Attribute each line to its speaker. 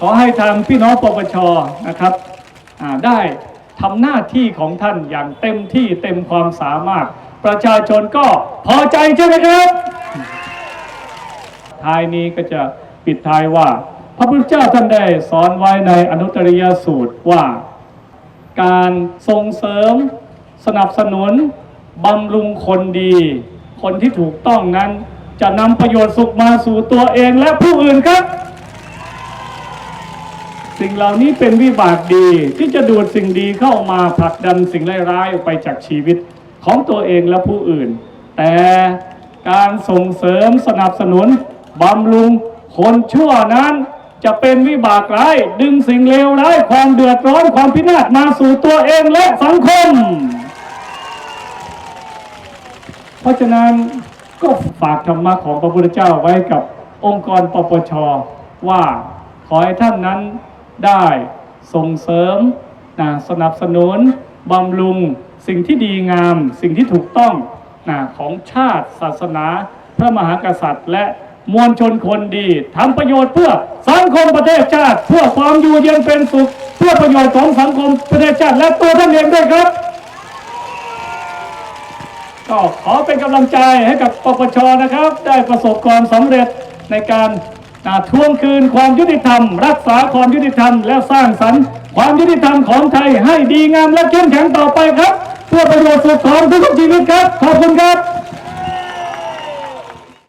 Speaker 1: ขอให้ทางพี่น้องปปชนะครับได้ทำหน้าที่ของท่านอย่างเต็มที่เต็มความสามารถ ประชาชนก็พอใจใช่ไหมครับท้ายนี้ก็จะปิดท้ายว่า พระพุทธเจ้าท่านได้สอนไว้ในอนุตตริยสูตรว่า การส่งเสริม สนับสนุนบำรุงคนดี คนที่ถูกต้องนั้น จะนำประโยชน์สุขมาสู่ตัวเองและผู้อื่นครับ สิ่งเหล่านี้เป็นวิบากดีที่จะดูดสิ่งดีเข้ามาผลักดันสิ่งร้ายๆออกไปจากชีวิตของตัวเองและผู้อื่น แต่การส่งเสริมสนับสนุนบำรุงคนชั่วนั้นจะเป็นวิบากร้ายดึงสิ่งเลวร้ายความเดือดร้อนความพินาศมาสู่ตัวเองและสังคม เพราะฉะนั้นก็ฝากธรรมะของพระพุทธเจ้าไว้กับองค์กรปปชว่าขอให้ท่านนั้น ได้ส่งเสริมนะสนับสนุนบำรุงสิ่งที่ดีงาม สิ่งที่ถูกต้องนะของชาติศาสนา พระมหากษัตริย์ และมวลชนคนดีทำประโยชน์เพื่อสังคมประเทศชาติ เพื่อความอยู่เย็นเป็นสุข เพื่อประโยชน์ของสังคมประเทศชาติ และตัวท่านเองด้วยครับก็ขอเป็นกำลังใจให้กับปปชนะครับ ได้ประสบความสำเร็จในการ ทวงคืนความยุติธรรม รักษาความยุติธรรม และสร้างสรรค์ ความยุติธรรมของไทยให้ดีงามและเข้มแข็งต่อไปครับ เพื่อประโยชน์สุขของทุกชีวิตครับ ขอบคุณครับ